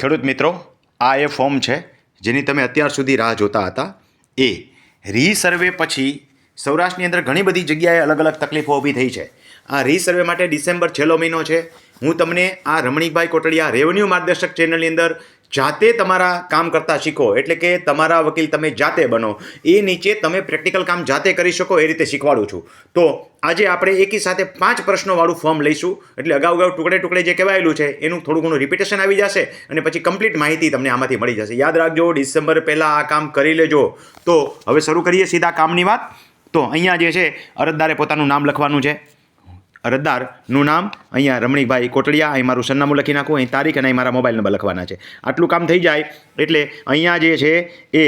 ખેડૂત મિત્રો, આ એ ફોર્મ છે જેની તમે અત્યાર સુધી રાહ જોતા હતા. એ રીસર્વે પછી સૌરાષ્ટ્રની અંદર ઘણી બધી જગ્યાએ અલગ અલગ તકલીફો ઊભી થઈ છે. આ રીસર્વે માટે ડિસેમ્બર છેલ્લો મહિનો છે. હું તમને આ રમણીકભાઈ કોટડિયા રેવન્યુ માર્ગદર્શક ચેનલની અંદર જાતે તમારા કામ કરતા શીખો, એટલે કે તમારા વકીલ તમે જાતે બનો. એ નીચે તમે પ્રેક્ટિકલ કામ જાતે કરી શકો, એ રીતે શીખવાડું છું. તો આજે આપણે એકી સાથે પાંચ પ્રશ્નોવાળું ફોર્મ લઈશું. એટલે અગાઉ અગાઉ ટુકડે ટુકડે જે કહેવાયેલું છે, એનું થોડું ઘણું રિપીટેશન આવી જશે અને પછી કમ્પ્લીટ માહિતી તમને આમાંથી મળી જશે. યાદ રાખજો, ડિસેમ્બર પહેલાં આ કામ કરી લેજો. તો હવે શરૂ કરીએ સીધા કામની વાત. તો અહીંયા જે છે, અરજદારે પોતાનું નામ લખવાનું છે. અરજદારનું નામ અહીંયા રમણીકભાઈ કોટડિયા. અહીં મારું સરનામું લખી નાખું. અહીં તારીખ અને અહીં મારા મોબાઈલ નંબર લખવાના છે. આટલું કામ થઈ જાય એટલે અહીંયા જે છે એ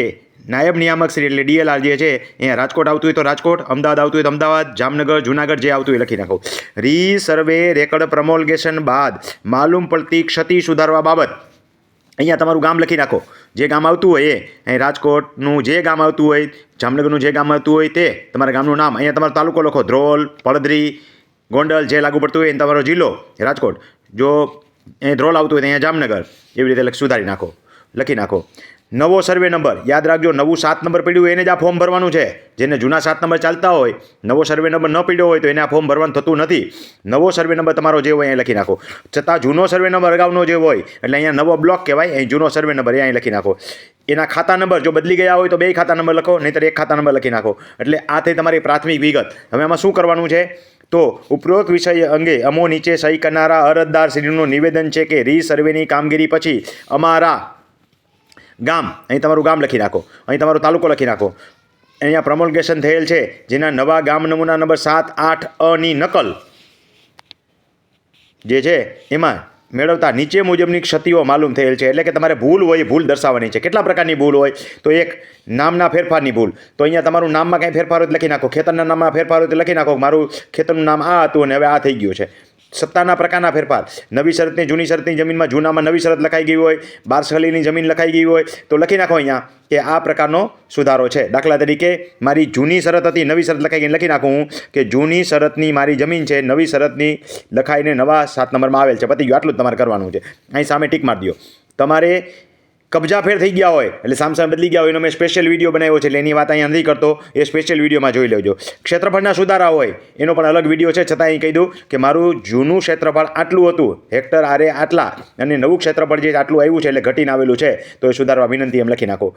નાયબ નિયામક શ્રી એટલે ડીએલઆર જે છે અહીંયા રાજકોટ આવતું હોય તો રાજકોટ, અમદાવાદ આવતું હોય તો અમદાવાદ, જામનગર, જુનાગઢ જે આવતું હોય લખી નાખો. રી સર્વે રેકર્ડ પ્રમોલગેશન બાદ માલુમ પડતી ક્ષતિ સુધારવા બાબત. અહીંયા તમારું ગામ લખી નાખો. જે ગામ આવતું હોય એ રાજકોટનું જે ગામ આવતું હોય, જામનગરનું જે ગામ આવતું હોય તે તમારા ગામનું નામ. અહીંયા તમારો તાલુકો લખો. ધ્રોલ, પડદરી ગોંડલ જે લાગુ પડતું હોય તમારો જિલ્લો, રાજકોટ, જો અહીં ધ્રોલ આવતું હોય તો અહીંયા જામનગર, એવી રીતે સુધારી નાખો, લખી નાખો. નવો સર્વે નંબર, યાદ રાખજો, નવું સાત નંબર પડ્યું એને જ આ ફોર્મ ભરવાનું છે. જેને જૂના સાત નંબર ચાલતા હોય, નવો સર્વે નંબર ન પડ્યો હોય તો એને આ ફોર્મ ભરવાનું થતું નથી. નવો સર્વે નંબર તમારો જે હોય અહીં લખી નાખો. છતાં જૂનો સર્વે નંબર અગાઉનો જે હોય, એટલે અહીંયા નવો બ્લોક કહેવાય, અહીં જૂનો સર્વે નંબર એ અહીં લખી નાખો. એના ખાતા નંબર જો બદલી ગયા હોય તો બે ખાતા નંબર લખો, નહીંતર એક ખાતા નંબર લખી નાખો. એટલે આ થઈ તમારી પ્રાથમિક વિગત. હવે આમાં શું કરવાનું છે? તો ઉપરોક્ત વિષય અંગે અમો નીચે સહી કરનારા અરજદાર શ્રીનું નિવેદન છે કે રી સર્વેની કામગીરી પછી અમારા ગામ, અહીં તમારું ગામ લખી નાખો, અહીં તમારો તાલુકો લખી નાખો. અહીંયા પ્રમોલગેશન થયેલ છે, જેના નવા ગામ નમૂના નંબર સાત, આઠ અની નકલ જે છે, એમાં મેળવતા નીચે મુજબની ક્ષતિઓ માલુમ થયેલ છે. એટલે કે તમારે ભૂલ હોય ભૂલ દર્શાવવાની છે. કેટલા પ્રકારની ભૂલ હોય? તો એક નામના ફેરફારની ભૂલ. તો અહીંયા તમારું નામમાં કાંઈ ફેરફાર હોય લખી નાખો. ખેતરના નામમાં ફેરફાર હોય લખી નાખો મારું ખેતરનું નામ આ હતું અને હવે આ થઈ ગયું છે. સત્તાના પ્રકારના ફેરફાર. નવી શરતની, જૂની શરતની જમીનમાં જૂનામાં નવી શરત લખાઈ ગઈ હોય બારસલીની જમીન લખાઈ ગઈ હોય, તો લખી નાખો અહીંયા કે આ પ્રકારનો સુધારો છે. દાખલા તરીકે, મારી જૂની શરત હતી, નવી શરત લખાઈ ગઈ, લખી નાખું કે જૂની શરતની મારી જમીન છે, નવી શરતની લખાઈને નવા સાત નંબરમાં આવેલ છે. પતી ગયું, આટલું જ તમારે કરવાનું છે. અહીં સામે ટીક મારી દો તમારે કબજા ફેર થઈ ગયા હોય, એટલે સામસામે બદલી ગયા હોય, એનો મેં સ્પેશિયલ વીડિયો બનાવ્યો છે, એટલે એની વાત અહીંયા નથી કરતો, એ સ્પેશિયલ વિડીયોમાં જોઈ લેજો. ક્ષેત્રફળના સુધારા હોય, એનો પણ અલગ વીડિયો છે, છતાં અહીં કહી દઉં કે મારું જૂનું ક્ષેત્રફળ આટલું હતું, હેક્ટર આરે આટલા, અને નવું ક્ષેત્રફળ જે આટલું આવ્યું છે, એટલે ઘટીને આવેલું છે, તો એ સુધારવા વિનંતી એમ લખી નાખો.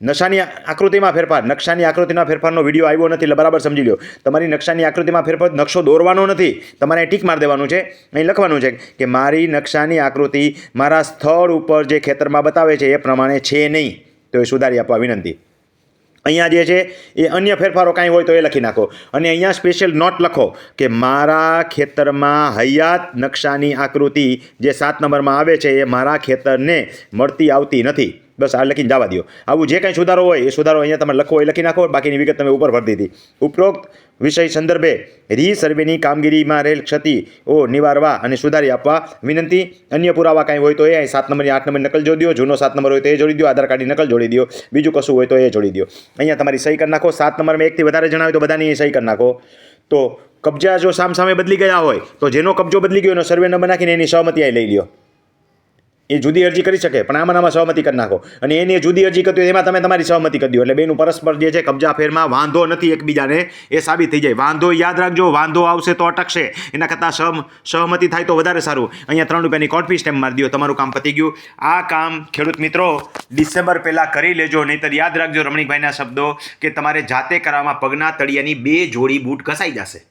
નકશાની આકૃતિમાં ફેરફાર, નકશાની આકૃતિના ફેરફારનો વીડિયો આવ્યો નથી બરાબર સમજી લો તમારી નકશાની આકૃતિમાં ફેરફાર, નકશો દોરવાનો નથી. તમારે ટીક માર દેવાનું છે. અહીં લખવાનું છે કે મારી નકશાની આકૃતિ મારા સ્થળ ઉપર જે ખેતરમાં બતાવે છે, એ પ્રમાણે છે નહીં. તો એ સુધારી આપવા વિનંતી. અહીંયા જે છે, એ અન્ય ફેરફારો કાંઈ હોય તો એ લખી નાખો. અને અહીંયા સ્પેશિયલ નોટ લખો કે મારા ખેતરમાં હયાત નકશાની આકૃતિ જે સાત નંબરમાં આવે છે, એ મારા ખેતરને મળતી આવતી નથી. બસ આ લખીને જવા દો આવું જે કંઈ સુધારો હોય એ સુધારો અહીંયા તમે લખો, એ લખી નાખો, બાકીની વિગત તમે ઉપર ભરી દીધી. ઉપરોક્ત વિષય સંદર્ભે રી સર્વેની કામગીરીમાં રહેલ ક્ષતિઓ નિવારવા અને સુધારી આપવા વિનંતી. અન્ય પુરાવા કાંઈ હોય તો એ સાત નંબરની આઠ નંબરની નકલ જોડી દો જૂનો સાત નંબર હોય તો એ જોડી દો આધાર કાર્ડની નકલ જોડી દો બીજું કશું હોય તો એ જોડી દો અહીંયા તમારી સહી કરી નાખો. સાત નંબરમાં એકથી વધારે જણાવે તો બધાની સહી કરી નાખો. તો કબજા જો સામ સામે બદલી ગયા હોય, તો જેનો કબજો બદલી ગયો એનો સર્વે નંબર નાખીને એની સહમતિ લઈ લ્યો. એ જુદી અરજી કરી શકે, પણ આમાં આમાં સહમતી કરી નાખો. અને એની જુદી અરજી કરતી હોય એમાં તમે તમારી સહમતિ કરી દો. એટલે બેનું પરસ્પર જે છે કબજા ફેરમાં વાંધો નથી એકબીજાને, એ સાબિત થઈ જાય. વાંધો યાદ રાખજો, વાંધો આવશે તો અટકશે. એના કરતાં સહમ, સહમતી થાય તો વધારે સારું. અહીંયા ત્રણ રૂપિયાની કોર્ટ ફી સ્ટેમ્પ મારી દો, તમારું કામ પતી ગયું. આ કામ, ખેડૂત મિત્રો, ડિસેમ્બર પહેલાં કરી લેજો, નહીંતર યાદ રાખજો રમણીકભાઈના શબ્દો, કે તમારે જાતે કરવામાં પગના તળિયાની બે જોડી બૂટ ઘસાઈ જશે.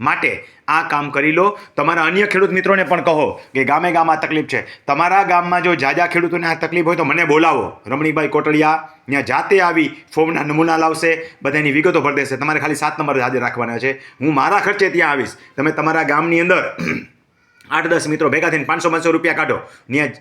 માટે આ કામ કરી લો. તમારા અન્ય ખેડૂત મિત્રોને પણ કહો કે ગામે ગામ આ તકલીફ છે. તમારા ગામમાં જો જાજા ખેડૂતોને આ તકલીફ હોય તો મને બોલાવો. રમણીભાઈ કોટડિયા ત્યાં જાતે આવી ફોર્મના નમૂના લાવશે. બધાની વિગતો ભરી દેશે. તમારે ખાલી સાત નંબર હાજર રાખવાના છે. હું મારા ખર્ચે ત્યાં આવીશ. તમે તમારા ગામની અંદર આઠ દસ મિત્રો ભેગા થઈને પાંચસો પાંચસો રૂપિયા કાઢો. ત્યાં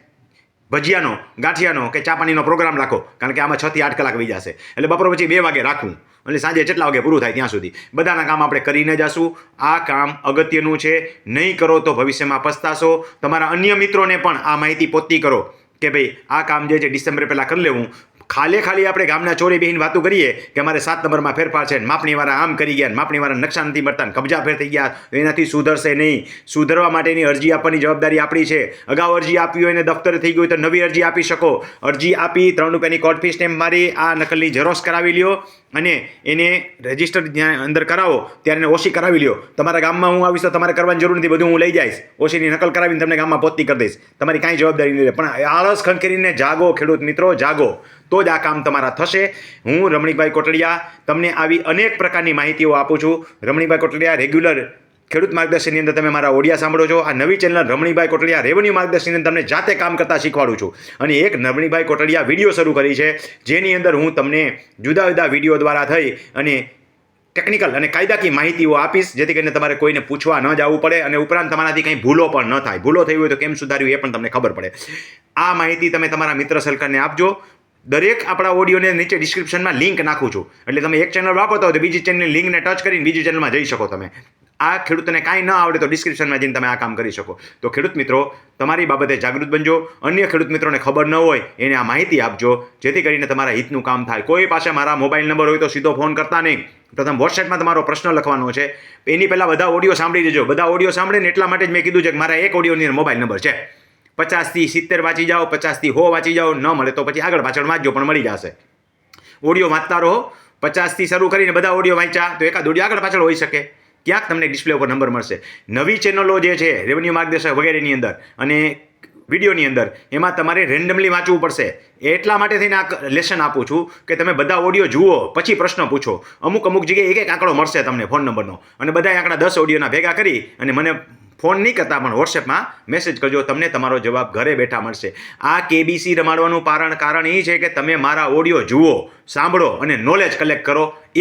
ભજીયાનો, ગાંઠિયાનો કે ચા પાણીનો પ્રોગ્રામ રાખો. કારણ કે આમાં છથી આઠ કલાક વહી જશે એટલે બપોર પછી બે વાગે રાખવું એટલે સાંજે જેટલા વાગે પૂરું થાય ત્યાં સુધી. બધાના કામ આપણે કરીને જશું. આ કામ અગત્યનું છે. નહીં કરો તો ભવિષ્યમાં પસ્તાશો. તમારા અન્ય મિત્રોને પણ આ માહિતી પોતી કરો કે ભાઈ આ કામ જે છે ડિસેમ્બર પહેલાં કરી લેવું. ખાલી ખાલી આપણે ગામના ચોરી બહેન વાતો કરીએ કે અમારે સાત નંબરમાં ફેરફાર છે માપણીવાળા આમ કરી ગયા માપણીવાળા નકશા નથી મળતા કબજા ફેર થઈ ગયા એનાથી સુધરશે નહીં. સુધરવા માટેની અરજી આપવાની જવાબદારી આપણી છે. અગાઉ અરજી આપી હોય ને દફતરે થઈ ગયું તો નવી અરજી આપી શકો. અરજી આપી ત્રણ રૂપિયાની કોર્ટ ફી સ્ટેમ્પ મારી આ નકલની ઝેરોક્સ કરાવી લ્યો અને એને રજિસ્ટર જ્યાં અંદર કરાવો ત્યારે એને ઓછી કરાવી લ્યો. તમારા ગામમાં હું આવીશ તો તમારે કરવાની જરૂર નથી, બધું હું લઈ જઈશ. ઓછીની નકલ કરાવીને તમને ગામમાં પોતી કરી દઈશ. તમારી કાંઈ જવાબદારી નહીં પણ આળસ ખંખેરીને જાગો ખેડૂત મિત્રો, જાગો. તો જ આ કામ તમારા થશે. હું રમણીકભાઈ કોટડિયા તમને આવી અનેક પ્રકારની માહિતીઓ આપું છું. રમણીકભાઈ કોટડિયા, રેગ્યુલર ખેડૂત માર્ગદર્શનની અંદર તમે મારા ઓડિયા સાંભળો છો. આ નવી ચેનલ રમણીભાઈ કોટડિયા રેવન્યુ માર્ગદર્શનની અંદર તમને જાતે કામ કરતા શીખવાડું છું. અને એક રમણીભાઈ કોટડિયા વીડિયો શરૂ કરી છે, જેની અંદર હું તમને જુદા જુદા વીડિયો દ્વારા થઈ અને ટેકનિકલ અને કાયદાકીય માહિતીઓ આપીશ, જેથી કરીને તમારે કોઈને પૂછવા ન જવું પડે અને ઉપરાંત તમારાથી કંઈ ભૂલો પણ ન થાય. ભૂલો થઈ હોય તો કેમ સુધાર્યું એ પણ તમને ખબર પડે. આ માહિતી તમે તમારા મિત્ર સર્કલને આપજો. દરેક આપણા ઓડિયોને નીચે ડિસ્ક્રિપ્શનમાં લિંક નાખું છું. એટલે તમે એક ચેનલ વાપરતા હોય તો બીજી ચેનલની લિંકને ટચ કરીને બીજી ચેનલમાં જઈ શકો તમે. આ ખેડૂતને કાંઈ ન આવડે તો ડિસ્ક્રિપ્શનમાં જઈને તમે આ કામ કરી શકો. તો ખેડૂત મિત્રો, તમારી બાબતે જાગૃત બનજો. અન્ય ખેડૂત મિત્રોને ખબર ન હોય, એને આ માહિતી આપજો. જેથી કરીને તમારા હિતનું કામ થાય. કોઈ પાસે મારા મોબાઈલ નંબર હોય તો સીધો ફોન કરતા નહીં. પ્રથમ વોટ્સએપમાં તમારો પ્રશ્ન લખવાનો છે. એની પહેલાં બધા ઓડિયો સાંભળી લેજો બધા ઓડિયો સાંભળે ને એટલા માટે જ મેં કીધું છે કે મારા એક ઓડિયોની મોબાઈલ નંબર છે. પચાસથી સિત્તેર વાંચી જાઓ, પચાસથી હો વાંચી જાઓ, ન મળે તો પછી આગળ પાછળ વાંચજો, પણ મળી જશે. ઓડિયો વાંચતા રહો, પચાસથી શરૂ કરીને બધા ઓડિયો વાંચ્યા, તો એકાદ ઓડિયો આગળ પાછળ હોઈ શકે. ક્યાંક તમને ડિસ્પ્લે ઉપર નંબર મળશે. નવી ચેનલો જે છે રેવન્યુ માર્ગદર્શક વગેરેની અંદર અને વિડીયોની અંદર, એમાં તમારે રેન્ડમલી વાંચવું પડશે. એટલા માટે થઈને આ લેસન આપું છું કે તમે બધા ઓડિયો જુઓ, પછી પ્રશ્ન પૂછો. અમુક અમુક જગ્યાએ એક એક આંકડો મળશે તમને ફોન નંબરનો અને બધા આંકડા દસ ઓડિયોના ભેગા કરી અને મને ફોન નહીં કરતા, પણ વોટ્સએપમાં મેસેજ કરજો, તમને તમારો જવાબ ઘરે બેઠા મળશે. આ કેબીસી રમાડવાનું કારણ કારણ એ છે કે તમે મારા ઓડિયો જુઓ, સાંભળો અને નોલેજ કલેક્ટ કરો.